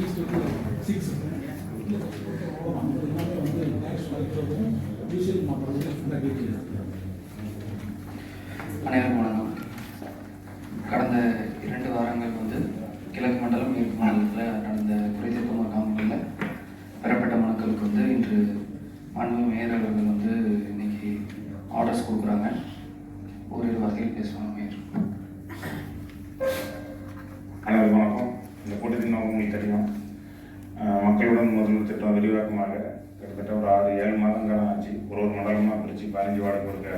East six எல்லாமே வந்து tax வரைக்கும் டிசைன் மாற்றுறது ஃபுல்லாக கேட்குது அனைவருக்கும் வணக்கம். கடந்த இரண்டு வாரங்கள் வந்து கிழக்கு மண்டலம் மேற்கு மண்டலத்தில் நடந்த குறைதீர்ப்பு முகாம்களில் பெறப்பட்ட மனுக்களுக்கு வந்து இன்று மாண்பு மேயர் அவர்கள் வந்து இன்னைக்கு ஆர்டர்ஸ் கொடுக்குறாங்க ஓரிரு வார்த்தையில் பேசுவாங்க மேயர் அனைவருக்கும் வணக்கம் இந்த கூட்டத்தின் நோக்கம் உங்களுக்கு தெரியும் அஹ் மக்களுடன் முதல் திட்டம் விரிவாக்கமாக கிட்டத்தட்ட ஒரு ஆறு ஏழு மாதங்காலம் ஆச்சு. ஒரு ஒரு மண்டலமாக பிரித்து பதினஞ்சு வார்டு கொடுக்க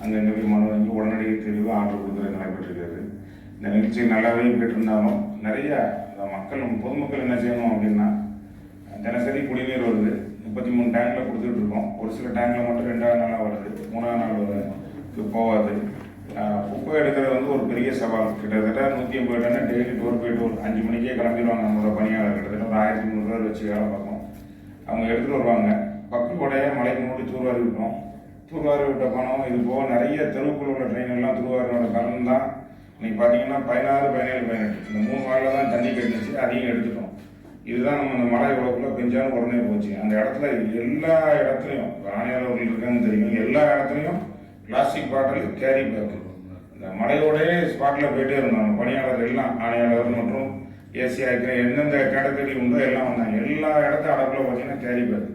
அங்கங்கே போய் மனு வாங்கி உடனடி தெளிவாக ஆர்டர் கொடுக்குறது நடைபெற்றிருக்கிறது. இந்த நிகழ்ச்சி நல்லாவே கேட்டிருந்தாலும் நிறைய மக்கள் பொதுமக்கள் என்ன செய்யணும் அப்படின்னா தினசரி குடிநீர் வருது. முப்பத்தி மூணு டேங்கில் கொடுத்துட்டு இருக்கோம். ஒரு சில டேங்கில் மட்டும் ரெண்டாவது நாளாக வருது. மூணாவது நாள் வருது போகாது. குப்பை எடுக்கிறது வந்து ஒரு பெரிய சவால். கிட்டத்தட்ட நூற்றி ஐம்பது ton daily door by door அஞ்சு மணிக்கே கிளம்பிடுவாங்க நம்மளோட பணியாளர். கிட்டத்தட்ட ஒரு ஆயிரத்தி முந்நூறு பேர் வச்சு வேலை பார்ப்போம். அவங்க எடுத்துகிட்டு வருவாங்க. பக்கத்து மலைக்கு மூடி தூர்வாரி விட்டோம். தூர்வாரி விட்ட பணம் இது போக நிறைய தெருவுக்குள்ள உள்ள ட்ரெயின் எல்லாம் தூர்வாரினோட காரணம் தான். இன்னைக்கு பார்த்தீங்கன்னா பதினாறு பதினேழு பதினெட்டு. இந்த மூணு நாளில் தான் தண்ணி கட்டிச்சு அதையும் எடுத்துட்டோம். இதுதான் நம்ம இந்த மழை இவ்வளோக்குள்ளே பெஞ்சாலும் உடனே போச்சு. அந்த இடத்துல எல்லா இடத்துலையும் ராணியாளர்கள் இருக்காங்கன்னு தெரியும். எல்லா இடத்துலையும் பிளாஸ்டிக் பாட்டில் கேரி பேக் இந்த மழையோடயே ஸ்பாட்டில் போயிட்டே இருந்தாங்க பணியாளர் எல்லாம் ஆணையாளர் மற்றும் ஏசி ஆக்கிற எந்தெந்த கேட்டகரி உண்டோ எல்லாம் வந்தாங்க எல்லா இடத்த அடப்பில் பார்த்தீங்கன்னா கேரி பேக்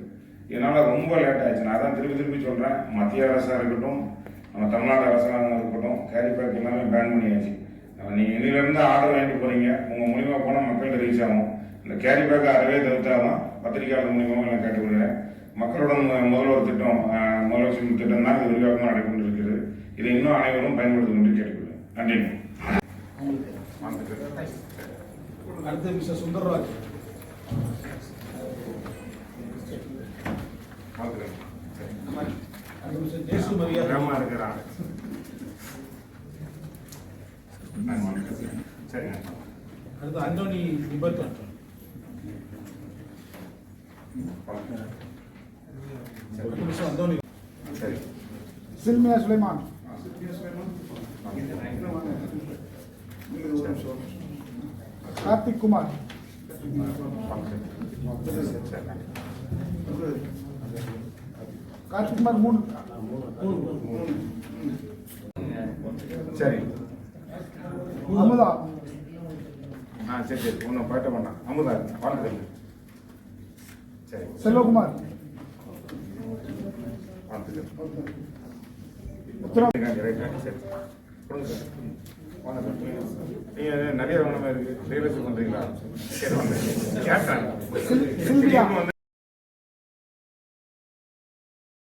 இதனால் ரொம்ப லேட் ஆயிடுச்சு. நான் அதான் திருப்பி திருப்பி சொல்கிறேன் மத்திய அரசாக இருக்கட்டும் நம்ம தமிழ்நாடு அரசாங்கம் இருக்கட்டும் கேரி பேக் எல்லாமே பேன் பண்ணியாச்சு. நீங்கள் இதிலிருந்து ஆர்டர் வாங்கிட்டு போகிறீங்க உங்கள் மூலிமா போனால் மக்கள் ரீச் ஆகும். இந்த கேரி பேக்கை அறவே தவிர்த்தாதான் பத்திரிகையாளர் மூலியமாக நான் கேட்டுக்கொள்கிறேன். மக்களுடன் முதல்வர் திட்டம் முதலமைச்சர் திட்டம் தான் இது விரிவாக்கமாக நடைபெற்று இருக்கிறது இதை இன்னும் அனைவரும் பயன்படுத்தும் என்று கேட்டுக்கொள்கிறேன். நன்றி. அடுத்து மிஸ்டர் சுந்தர்ராஜ். அடுத்து அந்தோனி நிபர்டன் அடுத்து மிஸ்டர் அந்தோனி சரி சில்மியா சுலைமான் கார்த்திக் குமார் கார்த்திக் குமார் மூணு சரி. அமுதா. ஆ சரி சரி. ஒன்றும் பாட்ட பண்ணலாம் அமுதா வாழ்த்துக்கள் சரி. செல்வகுமார். வாழ்த்துக்கள் உத்தரவு ரைட்டா சரி கொடுங்க சார் வாங்க சார் நீங்கள் நிறைய பண்ணுறீங்களா